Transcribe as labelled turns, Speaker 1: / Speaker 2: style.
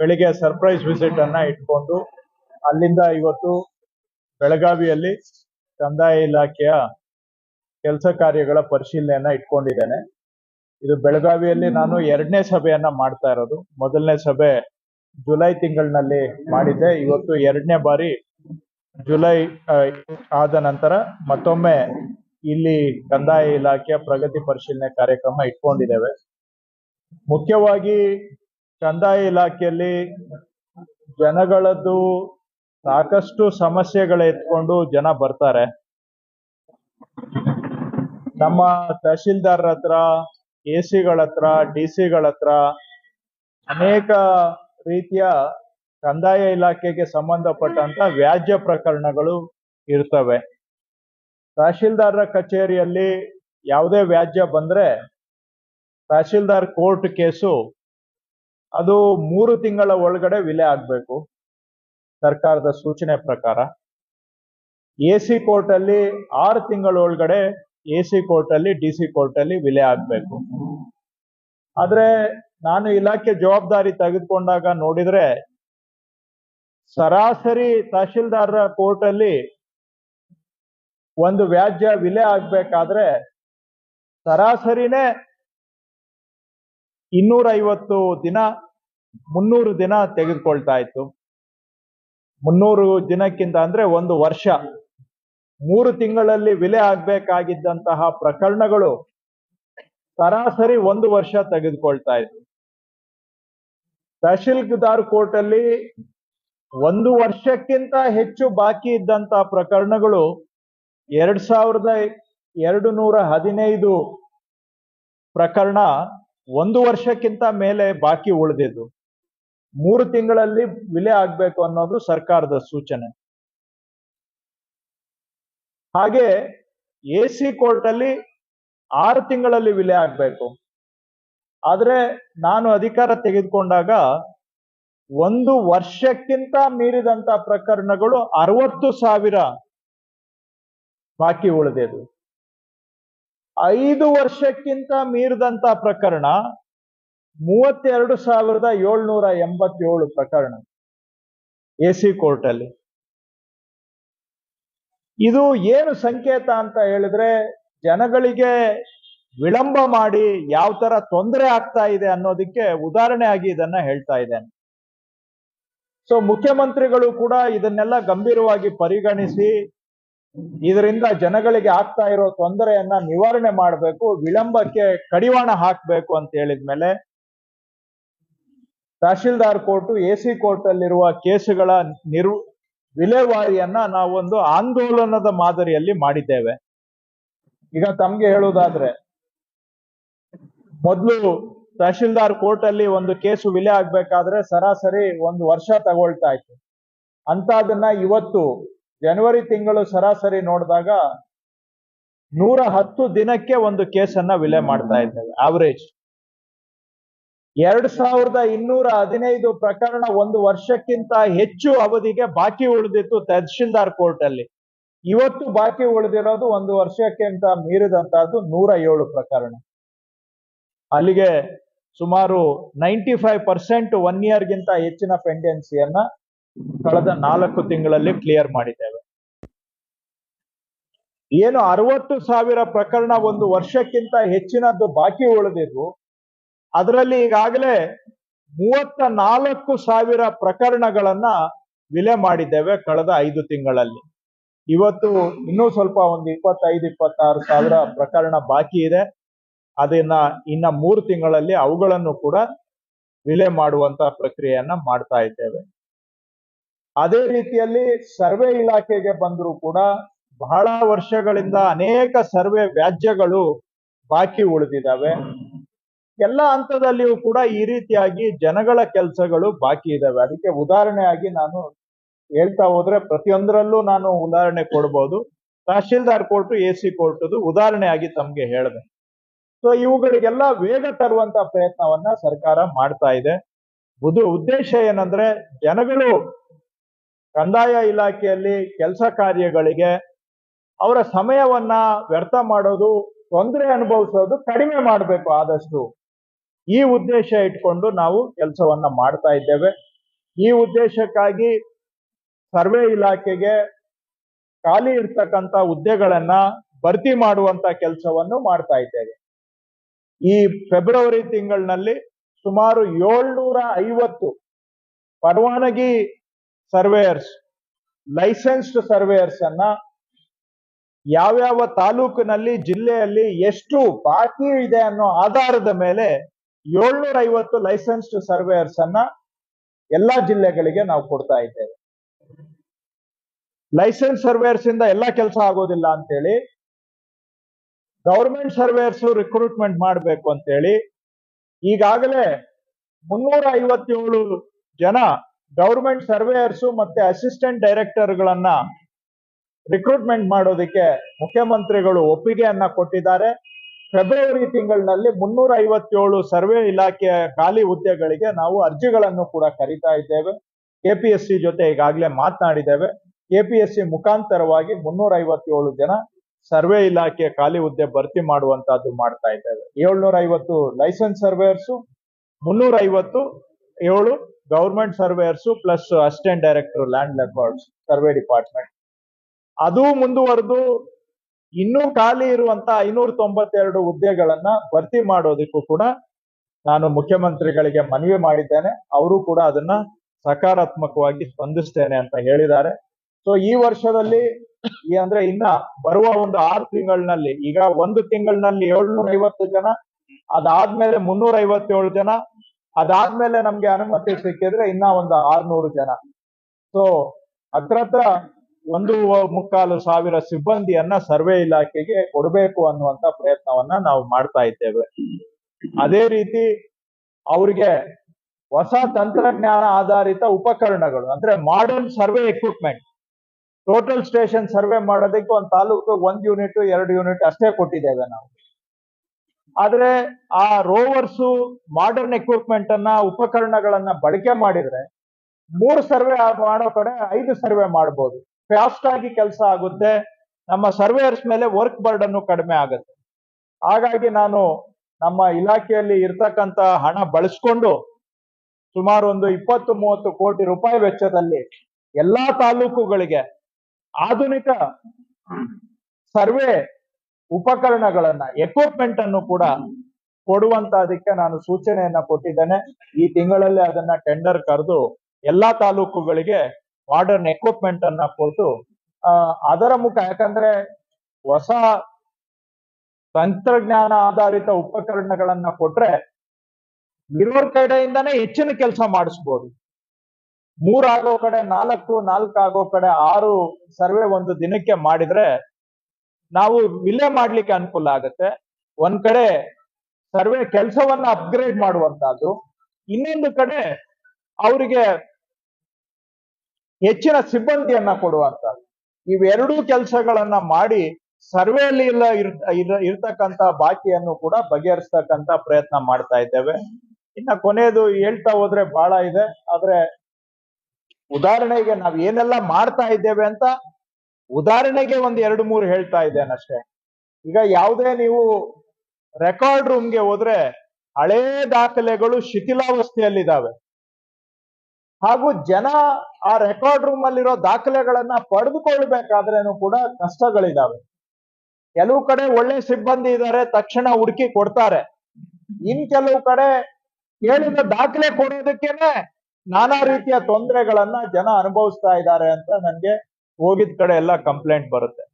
Speaker 1: ಬೆಳಿಗ್ಗೆ surprise visit ಅನ್ನ ಇಟ್ಕೊಂಡು, ಅಲ್ಲಿಂದ ಇವತ್ತು ಬೆಳಗಾವಿಯಲ್ಲಿ ಕಂದಾಯ ಇಲಾಖೆಯ ಕೆಲಸ ಕಾರ್ಯಗಳ ಪರಿಶೀಲನೆಯನ್ನ ಇಟ್ಕೊಂಡಿದ್ದೇನೆ. ಇದು ಬೆಳಗಾವಿಯಲ್ಲಿ ನಾನು ಎರಡನೇ ಸಭೆಯನ್ನ ಮಾಡ್ತಾ ಇರೋದು. ಮೊದಲನೇ ಸಭೆ ಜುಲೈ ತಿಂಗಳಿನಲ್ಲಿ ಮಾಡಿದ್ದೆ. ಇವತ್ತು ಎರಡನೇ ಬಾರಿ ಜುಲೈ ಆದ ನಂತರ ಮತ್ತೊಮ್ಮೆ ಇಲ್ಲಿ ಕಂದಾಯ ಇಲಾಖೆಯ ಪ್ರಗತಿ ಪರಿಶೀಲನೆ ಕಾರ್ಯಕ್ರಮ ಇಟ್ಕೊಂಡಿದ್ದೇವೆ. ಮುಖ್ಯವಾಗಿ ಕಂದಾಯ ಇಲಾಖೆಯಲ್ಲಿ ಜನಗಳದ್ದು ಸಾಕಷ್ಟು ಸಮಸ್ಯೆಗಳ ಎತ್ಕೊಂಡು ಜನ ಬರ್ತಾರೆ. ನಮ್ಮ ತಹಶೀಲ್ದಾರ್ ಹತ್ರ ಎ ಸಿಗಳ ಹತ್ರ ಡಿ ಸಿಗಳ ಹತ್ರ ಅನೇಕ ರೀತಿಯ ಕಂದಾಯ ಇಲಾಖೆಗೆ ಸಂಬಂಧಪಟ್ಟಂತ ವ್ಯಾಜ್ಯ ಪ್ರಕರಣಗಳು ಇರ್ತವೆ. ತಹಶೀಲ್ದಾರರ ಕಚೇರಿಯಲ್ಲಿ ಯಾವುದೇ ವ್ಯಾಜ್ಯ ಬಂದ್ರೆ ತಹಶೀಲ್ದಾರ್ ಕೋರ್ಟ್ ಕೇಸು ಅದು ಮೂರು ತಿಂಗಳ ಒಳಗಡೆ ವಿಲೆ ಆಗ್ಬೇಕು. ಸರ್ಕಾರದ ಸೂಚನೆ ಪ್ರಕಾರ. ಎ ಸಿ ಕೋರ್ಟ್ ಅಲ್ಲಿ ಆರು ತಿಂಗಳ ಒಳಗಡೆ ಎ ಸಿ ಕೋರ್ಟ್ ಅಲ್ಲಿ ಡಿ ಸಿ ಕೋರ್ಟ್ ಅಲ್ಲಿ ವಿಲೆ ಆಗ್ಬೇಕು. ಆದ್ರೆ ನಾನು ಇಲಾಖೆ ಜವಾಬ್ದಾರಿ ತೆಗೆದುಕೊಂಡಾಗ ನೋಡಿದ್ರೆ, ಸರಾಸರಿ ತಹಶೀಲ್ದಾರರ ಕೋರ್ಟ್ ಅಲ್ಲಿ ಒಂದು ವ್ಯಾಜ್ಯ ವಿಲೆ ಆಗ್ಬೇಕಾದ್ರೆ ಸರಾಸರಿನೇ ಇನ್ನೂರ ಐವತ್ತು ದಿನ, ಮುನ್ನೂರು ದಿನ ತೆಗೆದುಕೊಳ್ತಾ ಇತ್ತು. ಮುನ್ನೂರು ದಿನಕ್ಕಿಂತ ಅಂದ್ರೆ ಒಂದು ವರ್ಷ. ಮೂರು ತಿಂಗಳಲ್ಲಿ ವಿಲೆ ಆಗ್ಬೇಕಾಗಿದ್ದಂತಹ ಪ್ರಕರಣಗಳು ಸರಾಸರಿ ಒಂದು ವರ್ಷ ತೆಗೆದುಕೊಳ್ತಾ ಇತ್ತು. ತಹಶೀಲ್ದಾರ್ ಕೋರ್ಟ್ ಅಲ್ಲಿ ಒಂದು ವರ್ಷಕ್ಕಿಂತ ಹೆಚ್ಚು ಬಾಕಿ ಇದ್ದಂತ ಪ್ರಕರಣಗಳು ಎರಡ್ ಸಾವಿರದ ಎರಡು ನೂರ ಹದಿನೈದು ಪ್ರಕರಣ ಒಂದು ವರ್ಷಕ್ಕಿಂತ ಮೇಲೆ ಬಾಕಿ ಉಳಿದಿದ್ದು. ಮೂರು ತಿಂಗಳಲ್ಲಿ ವಿಲೆ ಆಗ್ಬೇಕು ಅನ್ನೋದು ಸರ್ಕಾರದ ಸೂಚನೆ. ಹಾಗೆ ಎ ಸಿ ಕೋರ್ಟ್ ಅಲ್ಲಿ ಆರು ತಿಂಗಳಲ್ಲಿ ವಿಲೆ ಆಗ್ಬೇಕು. ಆದ್ರೆ ನಾನು ಅಧಿಕಾರ ತೆಗೆದುಕೊಂಡಾಗ ಒಂದು ವರ್ಷಕ್ಕಿಂತ ಮೀರಿದಂತ ಪ್ರಕರಣಗಳು ಅರವತ್ತು ಸಾವಿರ ಬಾಕಿ ಉಳಿದಿದ್ದು. ಐದು ವರ್ಷಕ್ಕಿಂತ ಮೀರಿದಂತ ಪ್ರಕರಣ ಮೂವತ್ತೆರಡು ಸಾವಿರದ ಏಳ್ನೂರ ಎಂಬತ್ತೇಳು ಪ್ರಕರಣ ಎ ಸಿ ಕೋರ್ಟ್ ಇದು ಏನು ಸಂಕೇತ ಅಂತ ಹೇಳಿದ್ರೆ ಜನಗಳಿಗೆ ವಿಳಂಬ ಮಾಡಿ ಯಾವ ತರ ತೊಂದರೆ ಆಗ್ತಾ ಇದೆ ಅನ್ನೋದಕ್ಕೆ ಉದಾಹರಣೆ ಆಗಿ ಇದನ್ನ ಹೇಳ್ತಾ ಇದ್ದೇನೆ. ಸೊ ಮುಖ್ಯಮಂತ್ರಿಗಳು ಕೂಡ ಇದನ್ನೆಲ್ಲ ಗಂಭೀರವಾಗಿ ಪರಿಗಣಿಸಿ ಇದರಿಂದ ಜನಗಳಿಗೆ ಆಗ್ತಾ ಇರೋ ತೊಂದರೆಯನ್ನ ನಿವಾರಣೆ ಮಾಡಬೇಕು, ವಿಳಂಬಕ್ಕೆ ಕಡಿವಾಣ ಹಾಕಬೇಕು ಅಂತ ಹೇಳಿದ್ಮೇಲೆ tahsildar court, A C court ಅಲ್ಲಿರುವ ಕೇಸುಗಳ ನಿರ್, ವಿಲೇವಾರಿಯನ್ನ ನಾವೊಂದು ಆಂದೋಲನದ ಮಾದರಿಯಲ್ಲಿ ಮಾಡಿದ್ದೇವೆ. ಈಗ ತಮ್ಗೆ ಹೇಳುವುದಾದ್ರೆ ಮೊದಲು ತಹಶೀಲ್ದಾರ್ ಕೋರ್ಟ್ ಅಲ್ಲಿ ಒಂದು ಕೇಸು ವಿಲೆ ಆಗ್ಬೇಕಾದ್ರೆ ಸರಾಸರಿ ಒಂದು ವರ್ಷ ತಗೊಳ್ತಾ ಇತ್ತು. ಅಂತದನ್ನ ಇವತ್ತು ಜನವರಿ ತಿಂಗಳು ಸರಾಸರಿ ನೋಡಿದಾಗ ನೂರ ಹತ್ತು ದಿನಕ್ಕೆ ಒಂದು ಕೇಸನ್ನ ವಿಲೆ ಮಾಡ್ತಾ ಇದ್ದೇವೆ ಆವರೇಜ್ ಎರಡ್ ಸಾವಿರದ ಇನ್ನೂರ ಹದಿನೈದು ಪ್ರಕರಣ ಒಂದು ವರ್ಷಕ್ಕಿಂತ ಹೆಚ್ಚು ಅವಧಿಗೆ ಬಾಕಿ ಉಳಿದಿತ್ತು ತಹಶೀಲ್ದಾರ್ ಕೋರ್ಟ್ ಅಲ್ಲಿ ಇವತ್ತು ಬಾಕಿ ಉಳಿದಿರೋದು ಒಂದು ವರ್ಷಕ್ಕಿಂತ ಮೀರಿದಂತಹದ್ದು ನೂರ ಏಳು ಪ್ರಕರಣ. ಅಲ್ಲಿಗೆ ಸುಮಾರು ನೈಂಟಿ ಫೈವ್ ಪರ್ಸೆಂಟ್ ಒನ್ ಇಯರ್ಗಿಂತ ಹೆಚ್ಚಿನ ಪೆಂಡೆನ್ಸಿಯನ್ನ ಕಳೆದ ನಾಲ್ಕು ತಿಂಗಳಲ್ಲಿ ಕ್ಲಿಯರ್ ಮಾಡಿದ್ದೇವೆ. ಏನು ಅರವತ್ತು ಸಾವಿರ ಪ್ರಕರಣ ಒಂದು ವರ್ಷಕ್ಕಿಂತ ಹೆಚ್ಚಿನದ್ದು ಬಾಕಿ ಉಳಿದಿದ್ದು, ಅದರಲ್ಲಿ ಈಗಾಗಲೇ ಮೂವತ್ತ ನಾಲ್ಕು ಸಾವಿರ ಪ್ರಕರಣಗಳನ್ನ ವಿಲೆ ಮಾಡಿದ್ದೇವೆ ಕಳೆದ ಐದು ತಿಂಗಳಲ್ಲಿ. ಇವತ್ತು ಇನ್ನೂ ಸ್ವಲ್ಪ ಒಂದು ಇಪ್ಪತ್ತೈದು, ಇಪ್ಪತ್ತಾರು ಸಾವಿರ ಪ್ರಕರಣ ಬಾಕಿ ಇದೆ. ಅದನ್ನ ಇನ್ನ ಮೂರು ತಿಂಗಳಲ್ಲಿ ಅವುಗಳನ್ನು ಕೂಡ ವಿಲೆ ಮಾಡುವಂತ ಪ್ರಕ್ರಿಯೆಯನ್ನ ಮಾಡ್ತಾ ಇದ್ದೇವೆ. ಅದೇ ರೀತಿಯಲ್ಲಿ ಸರ್ವೆ ಇಲಾಖೆಗೆ ಬಂದರೂ ಕೂಡ ಬಹಳ ವರ್ಷಗಳಿಂದ ಅನೇಕ ಸರ್ವೆ ವ್ಯಾಜ್ಯಗಳು ಬಾಕಿ ಉಳಿದಿದ್ದಾವೆ. ಎಲ್ಲ ಹಂತದಲ್ಲಿಯೂ ಕೂಡ ಈ ರೀತಿಯಾಗಿ ಜನಗಳ ಕೆಲಸಗಳು ಬಾಕಿ ಇದ್ದಾವೆ. ಅದಕ್ಕೆ ಉದಾಹರಣೆಯಾಗಿ ನಾನು ಹೇಳ್ತಾ ಹೋದ್ರೆ ಪ್ರತಿಯೊಂದರಲ್ಲೂ ನಾನು ಉದಾಹರಣೆ ಕೊಡ್ಬೋದು. Tahsildar court, A C court ಉದಾಹರಣೆಯಾಗಿ ತಮ್ಗೆ ಹೇಳಿದೆ. ಸೊ ಇವುಗಳಿಗೆಲ್ಲ ವೇಗ ತರುವಂತ ಪ್ರಯತ್ನವನ್ನ ಸರ್ಕಾರ ಮಾಡ್ತಾ ಇದೆ. ಬುದು ಉದ್ದೇಶ ಏನಂದ್ರೆ ಜನಗಳು ಕಂದಾಯ ಇಲಾಖೆಯಲ್ಲಿ ಕೆಲಸ ಕಾರ್ಯಗಳಿಗೆ ಅವರ ಸಮಯವನ್ನ ವ್ಯರ್ಥ ಮಾಡೋದು, ತೊಂದರೆ ಅನುಭವಿಸೋದು ಕಡಿಮೆ ಮಾಡಬೇಕು ಆದಷ್ಟು. ಈ ಉದ್ದೇಶ ಇಟ್ಕೊಂಡು ನಾವು ಕೆಲಸವನ್ನ ಮಾಡ್ತಾ ಇದ್ದೇವೆ. ಈ ಉದ್ದೇಶಕ್ಕಾಗಿ ಸರ್ವೆ ಇಲಾಖೆಗೆ ಖಾಲಿ ಇರ್ತಕ್ಕಂಥ ಹುದ್ದೆಗಳನ್ನ ಭರ್ತಿ ಮಾಡುವಂತ ಕೆಲಸವನ್ನು ಮಾಡ್ತಾ ಇದ್ದೇವೆ. ಈ ಫೆಬ್ರವರಿ ತಿಂಗಳಿನಲ್ಲಿ ಸುಮಾರು ಏಳ್ನೂರ ಐವತ್ತು ಪರವಾನಗಿ ಸರ್ವೇಯರ್ಸ್, ಲೈಸೆನ್ಸ್ಡ್ ಸರ್ವೇಯರ್ಸ್ ಅನ್ನ ಯಾವ್ಯಾವ ತಾಲೂಕಿನಲ್ಲಿ, ಜಿಲ್ಲೆಯಲ್ಲಿ ಎಷ್ಟು ಬಾಕಿ ಇದೆ ಅನ್ನೋ ಆಧಾರದ ಮೇಲೆ ಏಳ್ನೂರ ಐವತ್ತು ಲೈಸೆನ್ಸ್ಡ್ ಸರ್ವೇಯರ್ಸ್ ಅನ್ನ ಎಲ್ಲಾ ಜಿಲ್ಲೆಗಳಿಗೆ ನಾವು ಕೊಡ್ತಾ ಇದ್ದೇವೆ. ಲೈಸೆನ್ಸ್ ಸರ್ವೇಯರ್ಸ್ ಇಂದ ಎಲ್ಲ ಕೆಲಸ ಆಗೋದಿಲ್ಲ ಅಂತೇಳಿ, ಗೌರ್ಮೆಂಟ್ ಸರ್ವೇಯರ್ಸ್ ರಿಕ್ರೂಟ್ಮೆಂಟ್ ಮಾಡಬೇಕು ಅಂತೇಳಿ, ಈಗಾಗಲೇ ಮುನ್ನೂರ ಐವತ್ತೇಳು ಜನ ಗೌರ್ಮೆಂಟ್ ಸರ್ವೇಯರ್ಸ್ ಮತ್ತೆ ಅಸಿಸ್ಟೆಂಟ್ ಡೈರೆಕ್ಟರ್ಗಳನ್ನ ರಿಕ್ರೂಟ್ಮೆಂಟ್ ಮಾಡೋದಕ್ಕೆ ಮುಖ್ಯಮಂತ್ರಿಗಳು ಒಪ್ಪಿಗೆಯನ್ನ ಕೊಟ್ಟಿದ್ದಾರೆ. ಫೆಬ್ರವರಿ ತಿಂಗಳಿನಲ್ಲಿ ಮುನ್ನೂರ ಐವತ್ತೇಳು ಸರ್ವೆ ಇಲಾಖೆಯ ಖಾಲಿ ಹುದ್ದೆಗಳಿಗೆ ನಾವು ಅರ್ಜಿಗಳನ್ನು ಕೂಡ ಕರಿತಾ ಇದ್ದೇವೆ. ಕೆಪಿಎಸ್ಸಿ ಜೊತೆ ಈಗಾಗಲೇ ಮಾತನಾಡಿದ್ದೇವೆ. ಕೆಪಿಎಸ್ಸಿ ಮುಖಾಂತರವಾಗಿ ಮುನ್ನೂರ ಜನ ಸರ್ವೆ ಇಲಾಖೆ ಖಾಲಿ ಹುದ್ದೆ ಭರ್ತಿ ಮಾಡುವಂತಹದ್ದು ಮಾಡ್ತಾ ಇದ್ದೇವೆ. ಏಳ್ನೂರ ಐವತ್ತು ಲೈಸೆನ್ಸ್ ಸರ್ವೇಯರ್ಸು ಮುನ್ನೂರ ಐವತ್ತು ಏಳು government surveyors plus assistant director land records survey department ಅದು ಮುಂದುವರೆದು ಇನ್ನೂ ಖಾಲಿ ಇರುವಂತ ಐನೂರ ತೊಂಬತ್ತೆರಡು ಹುದ್ದೆಗಳನ್ನ ಭರ್ತಿ ಮಾಡೋದಕ್ಕೂ ಕೂಡ ನಾನು ಮುಖ್ಯಮಂತ್ರಿಗಳಿಗೆ ಮನವಿ ಮಾಡಿದ್ದೇನೆ. ಅವರು ಕೂಡ ಅದನ್ನ ಸಕಾರಾತ್ಮಕವಾಗಿ ಸ್ಪಂದಿಸ್ತೇನೆ ಅಂತ ಹೇಳಿದ್ದಾರೆ. ಸೊ ಈ ವರ್ಷದಲ್ಲಿ ಅಂದ್ರೆ ಇನ್ನ ಬರುವ ಒಂದು ಆರು ತಿಂಗಳಿನಲ್ಲಿ, ಈಗ ಒಂದು ತಿಂಗಳಿನಲ್ಲಿ ಏಳ್ನೂರ ಐವತ್ತು ಜನ, ಅದಾದ್ಮೇಲೆ ಮುನ್ನೂರ ಐವತ್ತೇಳು ಜನ, ಅದಾದ್ಮೇಲೆ ನಮ್ಗೆ ಅನುಮತಿ ಸಿಕ್ಕಿದ್ರೆ ಇನ್ನ ಒಂದು ಆರ್ನೂರು ಜನ. ಸೊ ಹತ್ರ ಹತ್ರ ಒಂದು ಮುಕ್ಕಾಲು ಸಾವಿರ ಸಿಬ್ಬಂದಿಯನ್ನ ಸರ್ವೆ ಇಲಾಖೆಗೆ ಕೊಡಬೇಕು ಅನ್ನುವಂತ ಪ್ರಯತ್ನವನ್ನ ನಾವು ಮಾಡ್ತಾ ಇದ್ದೇವೆ. ಅದೇ ರೀತಿ ಅವರಿಗೆ ಹೊಸ ತಂತ್ರಜ್ಞಾನ ಆಧಾರಿತ ಉಪಕರಣಗಳು, ಅಂದ್ರೆ modern survey equipment total station survey ಮಾಡೋದಕ್ಕೆ ಒಂದು ತಾಲೂಕು ಒಂದ್ ಯೂನಿಟ್ ಎರಡು ಯೂನಿಟ್ ಅಷ್ಟೇ ಕೊಟ್ಟಿದ್ದೇವೆ ನಾವು. ಆದ್ರೆ ಆ ರೋವರ್ಸು ಮಾಡರ್ನ್ ಎಕ್ವಿಪ್ಮೆಂಟ್ ಅನ್ನ, ಉಪಕರಣಗಳನ್ನ ಬಳಕೆ ಮಾಡಿದ್ರೆ ಮೂರು ಸರ್ವೆ ಮಾಡೋ ಕಡೆ ಐದು ಸರ್ವೆ ಮಾಡಬಹುದು ಫಾಸ್ಟ್ ಆಗಿ ಕೆಲಸ ಆಗುತ್ತೆ. ನಮ್ಮ ಸರ್ವೇಯರ್ಸ್ ಮೇಲೆ ವರ್ಕ್ ಬರ್ಡನ್ನು ಕಡಿಮೆ ಆಗುತ್ತೆ. ಹಾಗಾಗಿ ನಾನು ನಮ್ಮ ಇಲಾಖೆಯಲ್ಲಿ ಇರ್ತಕ್ಕಂತ ಹಣ ಬಳಸ್ಕೊಂಡು ಸುಮಾರು ಒಂದು ಇಪ್ಪತ್ತು, ಮೂವತ್ತು ಕೋಟಿ ರೂಪಾಯಿ ವೆಚ್ಚದಲ್ಲಿ ಎಲ್ಲಾ ತಾಲೂಕುಗಳಿಗೆ ಆಧುನಿಕ ಸರ್ವೆ ಉಪಕರಣಗಳನ್ನ ಎಕ್ವಿಪ್ಮೆಂಟ್ ಅನ್ನು ಕೂಡ ಕೊಡುವಂತ ಅದಕ್ಕೆ ನಾನು ಸೂಚನೆಯನ್ನ ಕೊಟ್ಟಿದ್ದೇನೆ. ಈ ತಿಂಗಳಲ್ಲಿ ಅದನ್ನ ಟೆಂಡರ್ ಕರೆದು ಎಲ್ಲಾ ತಾಲೂಕುಗಳಿಗೆ ಮಾಡರ್ನ್ ಎಕ್ವಿಪ್ಮೆಂಟ್ ಅನ್ನ ಕೊಟ್ಟು ಅದರ ಮುಖ ಯಾಕಂದ್ರೆ ಹೊಸ ತಂತ್ರಜ್ಞಾನ ಆಧಾರಿತ ಉಪಕರಣಗಳನ್ನ ಕೊಟ್ರೆ ಇರೋರ್ ಕಡೆಯಿಂದಾನೇ ಹೆಚ್ಚಿನ ಕೆಲಸ ಮಾಡಿಸ್ಬೋದು. ಮೂರಾಗೋ ಕಡೆ ನಾಲ್ಕು, ನಾಲ್ಕಾಗೋ ಕಡೆ ಆರು ಸರ್ವೆ ಒಂದು ದಿನಕ್ಕೆ ಮಾಡಿದ್ರೆ ನಾವು ವಿಲೆ ಮಾಡ್ಲಿಕ್ಕೆ ಅನುಕೂಲ ಆಗುತ್ತೆ. ಒಂದ್ ಕಡೆ ಸರ್ವೆ ಕೆಲಸವನ್ನ ಅಪ್ಗ್ರೇಡ್ ಮಾಡುವಂತಹದ್ದು, ಇನ್ನೊಂದು ಕಡೆ ಅವರಿಗೆ ಹೆಚ್ಚಿನ ಸಿಬ್ಬಂದಿಯನ್ನ ಕೊಡುವಂತ ಇವೆರಡೂ ಕೆಲಸಗಳನ್ನ ಮಾಡಿ ಸರ್ವೆಯಲ್ಲಿ ಇಲ್ಲ ಇರ್- ಇರ- ಇರ್ತಕ್ಕಂತ ಬಾಕಿಯನ್ನು ಕೂಡ ಬಗೆಹರಿಸ್ತಕ್ಕಂತ ಪ್ರಯತ್ನ ಮಾಡ್ತಾ ಇದ್ದೇವೆ. ಇನ್ನ ಕೊನೆಯದು ಹೇಳ್ತಾ ಹೋದ್ರೆ ಬಹಳ ಇದೆ. ಆದ್ರೆ ಉದಾಹರಣೆಗೆ ನಾವ್ ಏನೆಲ್ಲ ಮಾಡ್ತಾ ಇದ್ದೇವೆ ಅಂತ ಉದಾಹರಣೆಗೆ ಒಂದ್ ಎರಡು ಮೂರು ಹೇಳ್ತಾ ಇದ್ದೇನೆ ಅಷ್ಟೇ. ಈಗ ಯಾವುದೇ ನೀವು ರೆಕಾರ್ಡ್ ರೂಮ್ಗೆ ಹೋದ್ರೆ ಹಳೇ ದಾಖಲೆಗಳು ಶಿಥಿಲಾವಸ್ಥೆಯಲ್ಲಿದ್ದಾವೆ. ಹಾಗೂ ಜನ ಆ ರೆಕಾರ್ಡ್ ರೂಮ್ ಅಲ್ಲಿರೋ ದಾಖಲೆಗಳನ್ನ ಪಡೆದುಕೊಳ್ಬೇಕಾದ್ರೇನು ಕೂಡ ಕಷ್ಟಗಳಿದಾವೆ. ಕೆಲವು ಕಡೆ ಒಳ್ಳೆ ಸಿಬ್ಬಂದಿ ಇದ್ದಾರೆ ತಕ್ಷಣ ಹುಡುಕಿ ಕೊಡ್ತಾರೆ. ಇನ್ ಕೆಲವು ಕಡೆ ಕೇಳಿದ ದಾಖಲೆ ಕೊಡೋದಕ್ಕೇನೆ ನಾನಾ ರೀತಿಯ ತೊಂದರೆಗಳನ್ನ ಜನ ಅನುಭವಿಸ್ತಾ ಇದ್ದಾರೆ ಅಂತ ನನ್ಗೆ ಹೋಗಿದ ಕಡೆ ಎಲ್ಲ ಕಂಪ್ಲೇಂಟ್ ಬರುತ್ತೆ.